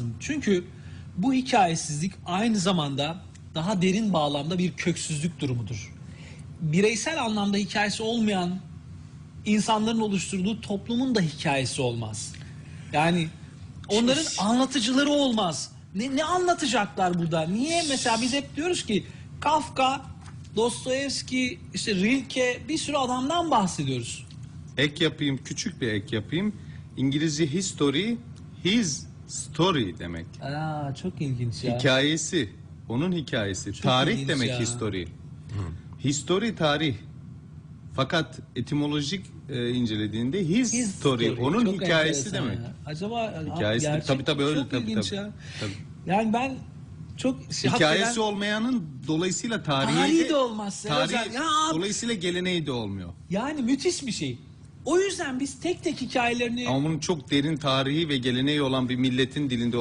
lazım. Çünkü bu hikayesizlik aynı zamanda daha derin bağlamda bir köksüzlük durumudur. Bireysel anlamda hikayesi olmayan insanların oluşturduğu toplumun da hikayesi olmaz. Yani onların anlatıcıları olmaz. Ne, ne anlatacaklar burada? Niye mesela biz hep diyoruz ki Kafka, Dostoyevski, işte Rilke bir sürü adamdan bahsediyoruz. Ek yapayım, küçük bir ek yapayım. İngilizce history, his story demek. Aa, çok ilginç ya. Hikayesi, onun hikayesi. tarih ilginç demek ya. history. History tarih. Fakat etimolojik e, incelediğinde his, His story, onun Çok hikayesi enteresan demek. ya. Acaba Hikayesi gerçek tabii tabii öyle çok tabii ilginç tabii. ya. tabii. Yani ben çok Hikayesi hakikaten- olmayanın dolayısıyla tarihi, Tarihi de olmaz tarihi-. Ya- dolayısıyla geleneği de olmuyor. yani müthiş bir şey. O yüzden biz tek tek hikayelerini Ama bunun çok derin tarihi ve geleneği olan bir milletin dilinde